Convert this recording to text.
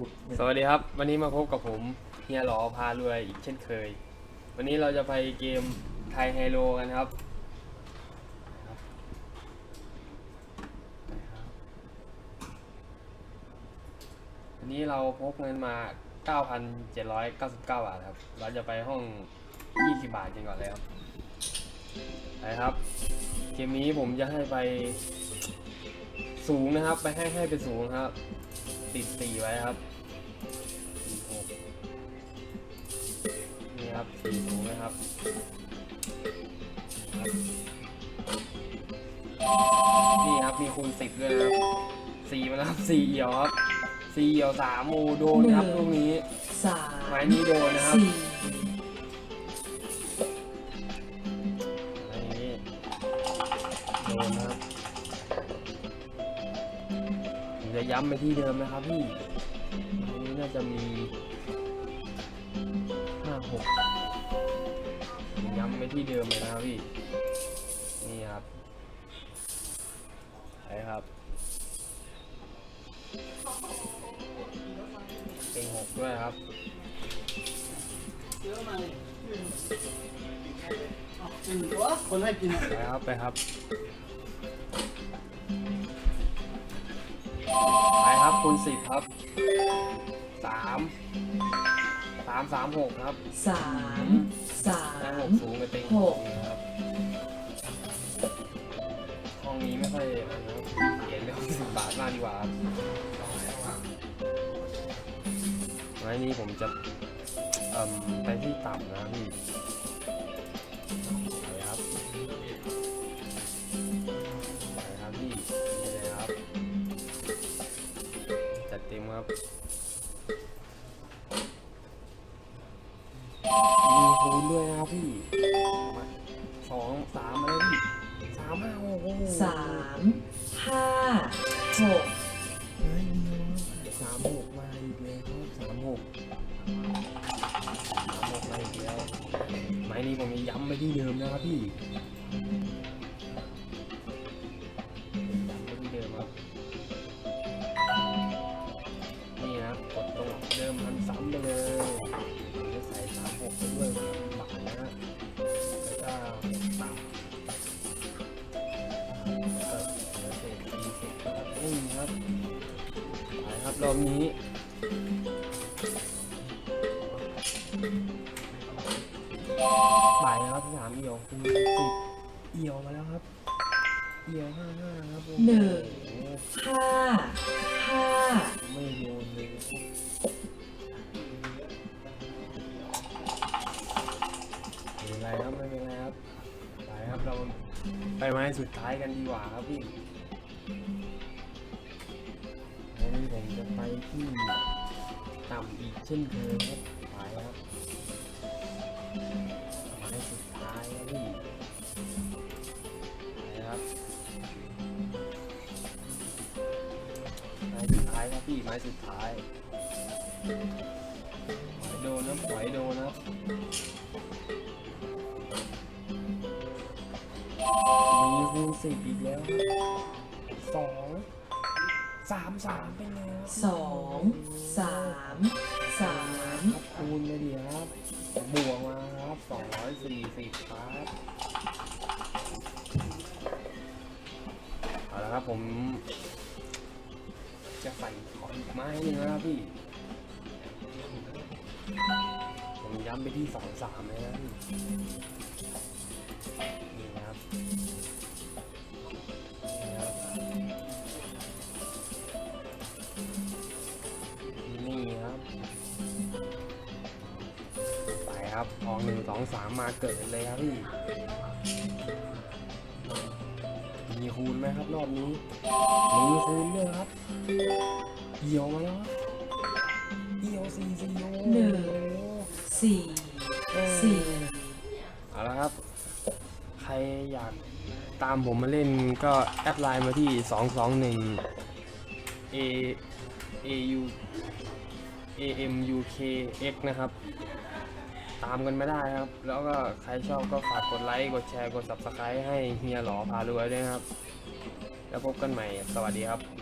พูดไม่สวัสดีครับ วันนี้มาพบกับผมเฮียหลอพารวยอีกเช่นเคย วันนี้เราจะไปเกมไทยไฮโลกันครับ วันนี้เราพกเงินมา 9,799 บาทครับ เราจะไปห้อง 20 บาทกันก่อนเลยครับไปครับ เกมนี้ผมจะให้ไปสูงนะครับ ไปให้ให้ไปสูงครับ ติดสีไว้ครับสี่หกนี่ครับสี่ถุงนะครับครับนี่ครับมีคูณสิบด้วยนะครับสี่มาแล้วครับสี่เอี่ยวครับสี่เอี่ยวสามโมโดนครับลูกนี้สามไม้นี้โดนนะครับ สี่ จะย้ำไปที่เดิมนะครับพี่ไม้นี้น่าจะมีห้าหกย้ำไปที่เดิมเลยนะครับพี่ นี่ครับใช่ครับเป็นหกด้วยครับคนให้กินอะไปครับไปครับ ไปครับคูณสิบครับสามสามสามหกครับสามสาได้หมกสูงไปเต็งหกนะครับห้องนี้ไม่ค่อยอะไรนะครับเขียนไปหกสิบบาทมากดีกว่าครับไม้นี้ผมจะเอ่มไปที่ต่ำนะพี่ สามห้าหกสามห้าหกเฮ้ยสามหกมาอีกแล้วสามหกสามหกมาอีกแล้วไม้นี้ผมย้ำไปที่เดิมนะครับพี่ รอบนี้ บ่ายนะครับสามเอียวคูณสิบเอียวมาแล้วครับ เอียวห้าห้าครับโอ้โหนึ่ง โอ้ห้าห้าไม่โดนเลยไม่เป็นไรครับไม่เป็นไรครับไปครับเราไปไม้สุดท้ายกันดีกว่าครับพี่ ที่ต่ำอีกเช่นเคยครับไปครับไม้สุดท้ายครับพี่ไปครับไม้สุดท้ายครับพี่ไม้สุดท้ายปล่อยโดนนะปล่อยโดนนะมีคูณสิบอีกแล้วสอง สามสามเป็นไงครับสองสามสามครับคูณไปดีครับ บวกมาครับสองร้อยสี่สิบครับเอาละครับผม จะใส่ขออีกไม้หนึงนะครับพี่ ผมย้ำไปที่สองสามเลยนะพี่ ครับ ออกหนึ่งสองสามมาเกิดเลยครับพี่ มีคูณไหมครับรอบนี้มีคูณด้วยครับเหี่ยวมาแล้วครับเหี่ยวสี่สี่โอ้หนึ่งสี่สี่เอาละครับ ใครอยากตามผมมาเล่นก็แอดไลน์มาที่ 221 A A U A M U K X นะครับ ตามกันไม่ได้ครับ แล้วก็ใครชอบก็ฝากกดไลค์กดแชร์กด Subscribe ให้เฮียหลอพารวยด้วยนะครับ แล้วพบกันใหม่ สวัสดีครับ